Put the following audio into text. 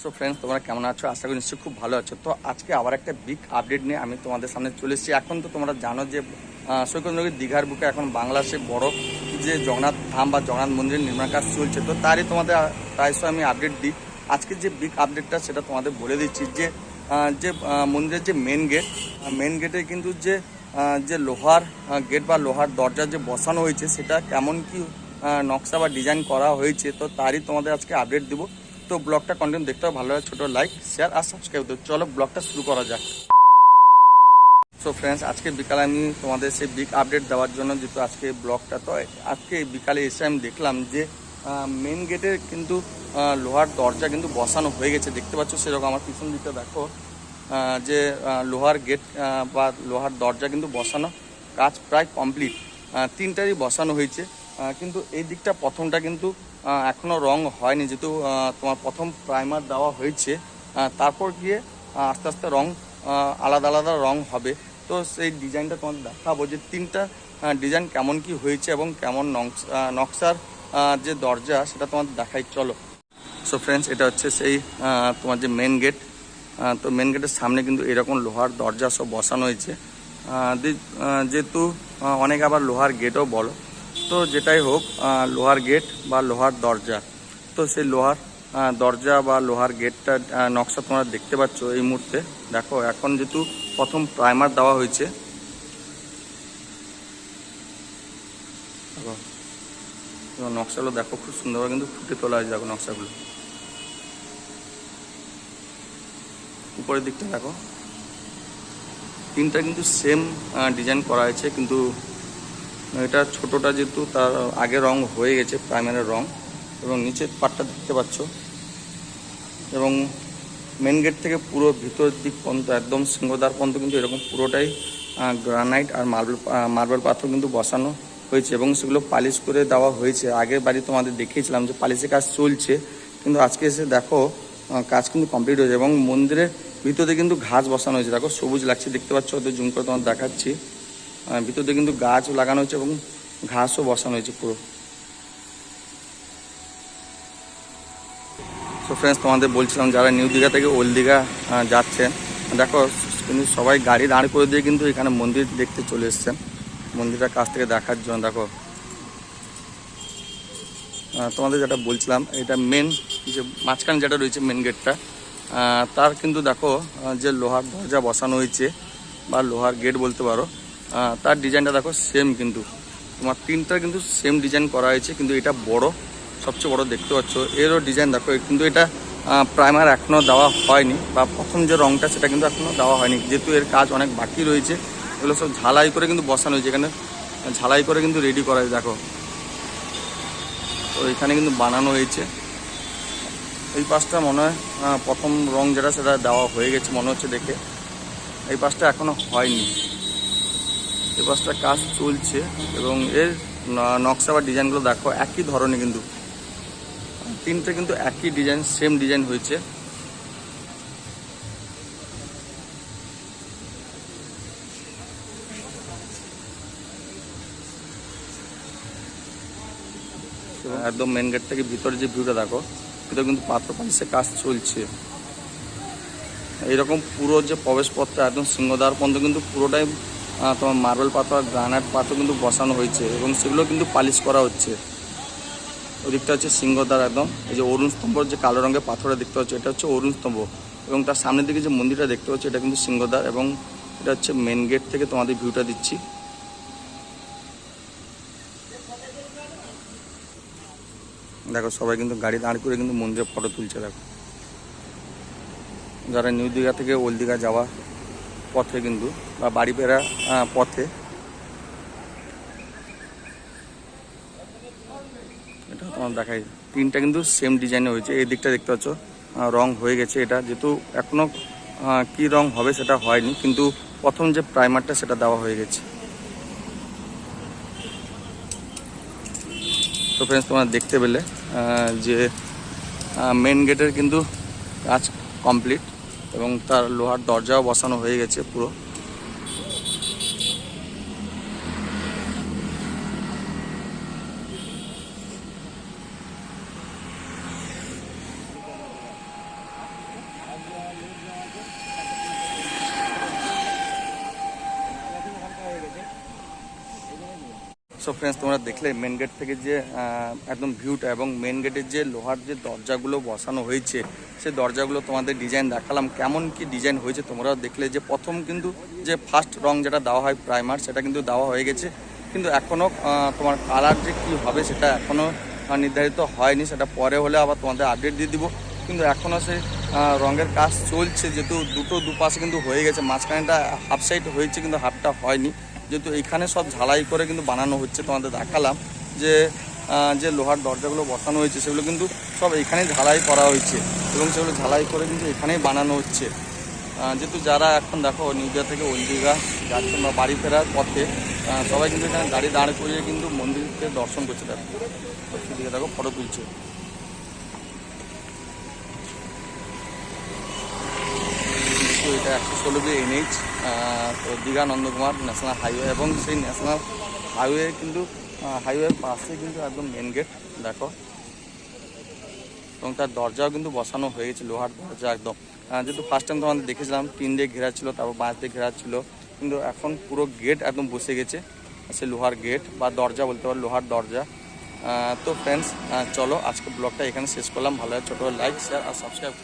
So friends তোমরা কেমন আছো? আশা করি নিশ্চয়ই খুব ভালো আছো। তো আজকে আবার একটা বিগ আপডেট নিয়ে আমি তোমাদের সামনে চলে এসেছি। এখন তো তোমরা জানো যে সৈকত দীঘার বুকে এখন বাংলাদেশে বড় যে জগন্নাথ ধাম বা জগন্নাথ মন্দিরের নির্মাণ কাজ চলছে। তো তারই তোমাদের প্রায়শই আমি আপডেট দিই। আজকে যে বিগ আপডেটটা সেটা তোমাদের বলে দিচ্ছি যে যে মন্দিরের যে মেন গেট মেন গেটে কিন্তু যে যে লোহার গেট বা লোহার দরজা যে বসানো হয়েছে, সেটা কেমন কি নকশা বা ডিজাইন করা হয়েছে, তো তারই তোমাদের আজকে আপডেট দিব। তো ব্লগটা কন্টিনিউ দেখতে হবে, ভালো লাগে ছোটো লাইক শেয়ার আর সাবস্ক্রাইব তো চলো ব্লগটা শুরু করা যাক। সো ফ্রেন্ডস আজকে বিকালে আমি তোমাদের সেই বিগ আপডেট দেওয়ার জন্য যেহেতু আজকে ব্লগটা, তো আজকে বিকালে এসে আমি দেখলাম যে মেন গেটের কিন্তু লোহার দরজা কিন্তু বসানো হয়ে গেছে। দেখতে পাচ্ছ সেরকম আমার পিছন দিকটা দেখো যে লোহার গেট বা লোহার দরজা কিন্তু বসানো কাজ প্রায় কমপ্লিট তিনটারই বসানো হয়েছে। কিন্তু এই দিকটা প্রথমটা কিন্তু আহ, এখনও রং হয়নি যেহেতু তোমার প্রথম প্রাইমার দেওয়া হয়েছে তারপর গিয়ে আস্তে আস্তে রং আলাদা আলাদা রং হবে। তো সেই ডিজাইনটা তোমাদের দেখাবো যে তিনটা ডিজাইন কেমন কি হয়েছে এবং কেমন নকশা নকশার যে দরজা সেটা তোমাদের দেখাই। চলো। সো ফ্রেন্ডস এটা হচ্ছে সেই তোমার যে মেন গেট তো মেন গেটের সামনে কিন্তু এরকম লোহার দরজা সব বসানো হয়েছে। যেহেতু অনেক আবার লোহার গেটও বলো। যেটাই হোক লোহার গেট বা লোহার দরজা। তো সেই লোহার দরজা বা লোহার গেটটা নকশা তোমরা দেখতে পাচ্ছ এই মুহূর্তে। দেখো, এখন যেহেতু প্রথম প্রাইমার দেওয়া হয়েছে। নকশাগুলো দেখো, খুব সুন্দরভাবে কিন্তু ফুটে তোলা হয়েছে, দেখো নকশাগুলো। উপরের দিকটা দেখো। তিনটা কিন্তু সেম ডিজাইন করা হয়েছে, কিন্তু এটা ছোটটা যেহেতু, তার আগে রং হয়ে গেছে প্রাইমারের রং। এবং নিচের পাটটা দেখতে পাচ্ছ। এবং মেন গেট থেকে পুরো ভিতরের দিক পর্যন্ত, একদম সিংহদ্বার পর্যন্ত কিন্তু এরকম পুরোটাই গ্রানাইট আর মার্বেল মার্বেল পাথর কিন্তু বসানো হয়েছে। এবং সেগুলো পালিশ করে দেওয়া হয়েছে। আগের বাড়ি তোমাদের দেখিয়েছিলাম যে পালিশের কাজ চলছে। কিন্তু আজকে এসে দেখো কাজ কিন্তু কমপ্লিট হয়েছে। এবং মন্দিরের ভিতরে কিন্তু ঘাস বসানো হয়েছে। দেখো, সবুজ লাগছে। দেখতে পাচ্ছ ওদের জুম করে তোমার দেখাচ্ছি। আহ, দিয়ে কিন্তু গাছ লাগানো হয়েছে এবং ঘাসও বসানো হয়েছে পুরো। সো ফ্রেন্ডস তোমাদের বলছিলাম যারা নিউ দীঘা থেকে ওল্ড দীঘা আহ, যাচ্ছেন দেখো কিন্তু সবাই গাড়ি দাঁড় করে দিয়ে কিন্তু এখানে মন্দির দেখতে চলে এসছেন। মন্দিরটা কাছ থেকে দেখার জন্য দেখো। তোমাদের যেটা বলছিলাম এটা মেন যে মাঝখানে যেটা রয়েছে মেন গেটটা তার কিন্তু দেখো যে লোহার দরজা বসানো হয়েছে বা লোহার গেট বলতে পারো তার ডিজাইনটা দেখো সেম কিন্তু। তোমার তিনটা কিন্তু সেম ডিজাইন করা হয়েছে, কিন্তু এটা বড়, সবচেয়ে বড় দেখতে পাচ্ছ। এরও ডিজাইন দেখো কিন্তু এটা প্রাইমার এখনও দেওয়া হয়নি, বা প্রথম যে রঙটা সেটা কিন্তু এখনও দেওয়া হয়নি। যেহেতু এর কাজ অনেক বাকি রয়েছে, এগুলো সব ঝালাই করে কিন্তু বসানো হয়েছে। এখানে ঝালাই করে কিন্তু রেডি করা হয়েছে, দেখো। তো এখানে কিন্তু বানানো হয়েছে। এই পাশটা মনে হয় প্রথম রং যেটা, সেটা দেওয়া হয়ে গেছে, মনে হচ্ছে দেখে। এই পাশটা এখনও হয়নি। এই পাশটা কাজ চলছে এবং এর নকশা বা ডিজাইনগুলো দেখো, একই ধরনের কিন্তু। তিনটে কিন্তু একই ডিজাইন সেম ডিজাইন হয়েছে। একদম মেন গেট থেকে ভিতরে যে ভিউটা দেখো, ভিতরে কিন্তু পাত্র পালিশে কাজ চলছে। এইরকম পুরো যে প্রবেশপথটা একদম সিংহদ্বার পর্যন্ত কিন্তু পুরোটাই তোমার মার্বেল পাথর গ্রানাইট পাথর কিন্তু বসানো হয়েছে এবং সেগুলো কিন্তু পালিশ করা হচ্ছে। ওদিকটা হচ্ছে সিংহদ্বার একদম। এই যে অরুণ স্তম্ভর যে কালো রঙের পাথরটা দেখতে পাচ্ছ, এটা হচ্ছে অরুণ স্তম্ভ এবং তার সামনের দিকে যে মন্দিরটা দেখতে পাচ্ছ, এটা কিন্তু সিংহদ্বার এবং এটা হচ্ছে মেন গেট থেকে তোমাদের ভিউটা দিচ্ছি। দেখো, সবাই কিন্তু গাড়ি দাঁড় করে কিন্তু মন্দিরে ফটো তুলছে, দেখো। যারা নিউ দীঘা থেকে ওল্ড দীঘা যাওয়া পথে কিন্তু বা বাড়ি ফেরা পথে। এটা তোমার দেখাই। তিনটা কিন্তু সেম ডিজাইনে হয়েছে। এই দিকটা দেখতে পাচ্ছ রং হয়ে গেছে এটা। যেহেতু এখনও আহ, কি রং হবে সেটা হয়নি কিন্তু প্রথম যে প্রাইমারটা সেটা দেওয়া হয়ে গেছে। তো ফ্রেন্ডস তোমরা দেখতে পেলে যে মেন গেটের কিন্তু কাজ কমপ্লিট এবং তার লোহার দরজাও বসানো হয়ে গেছে পুরো। সো ফ্রেন্ডস তোমরা দেখলে মেন গেট থেকে যে একদম ভিউটা এবং মেন গেটের যে লোহার যে দরজাগুলো বসানো হয়েছে, সেই দরজাগুলো তোমাদের ডিজাইন দেখালাম। কেমন কি ডিজাইন হয়েছে তোমরাও দেখলে যে প্রথম কিন্তু যে ফার্স্ট রং যেটা দেওয়া হয় প্রাইমার সেটা কিন্তু দেওয়া হয়ে গেছে। কিন্তু এখনও তোমার কালার যে কী হবে সেটা এখনও নির্ধারিত হয়নি। সেটা পরে হলে আবার তোমাদের আপডেট দিয়ে দিব। কিন্তু এখনও সেই রঙের কাজ চলছে। যেহেতু দুটো দুপাশে কিন্তু হয়ে গেছে, মাঝখানেটা হাফ সাইড হয়েছে, কিন্তু হাফটা হয়নি। যেহেতু এখানে সব ঝালাই করে কিন্তু বানানো হচ্ছে, তোমাদের দেখালাম যে যে লোহার দরজাগুলো বসানো হয়েছে, সেগুলো কিন্তু সব এখানেই ঝালাই করা হয়েছে এবং সেগুলো ঝালাই করে কিন্তু এখানেই বানানো হচ্ছে। যেহেতু যারা এখন দেখো নিউ দিঘা থেকে দীঘা যাচ্ছেন বা বাড়ি ফেরার পথে সবাই কিন্তু এখানে গাড়ি দাঁড় করিয়ে কিন্তু মন্দিরকে দর্শন করছে। দেখো দিকে দেখো, ফটো তুলছে তো এটা একশো ষোলো বি এনএইচ তো দীঘা নন্দকুমার ন্যাশনাল হাইওয়ে এবং সেই ন্যাশনাল হাইওয়ে কিন্তু হাইওয়ের পাশে কিন্তু একদম মেন গেট দেখো। এবং তার দরজাও কিন্তু বসানো হয়ে গেছে, লোহার দরজা একদম। যেহেতু ফার্স্ট টাইম তোমাদের দেখেছিলাম টিন দিয়ে ঘেরা ছিল, তারপর বাঁশ দিয়ে ঘেরা ছিল, কিন্তু এখন পুরো গেট একদম বসে গেছে, সে লোহার গেট বা দরজা বলতে পারো, লোহার দরজা। তো ফ্রেন্ডস চলো আজকে ব্লগটা এখানে শেষ করলাম। ভালো ছোটো লাইক শেয়ার আর সাবস্ক্রাইব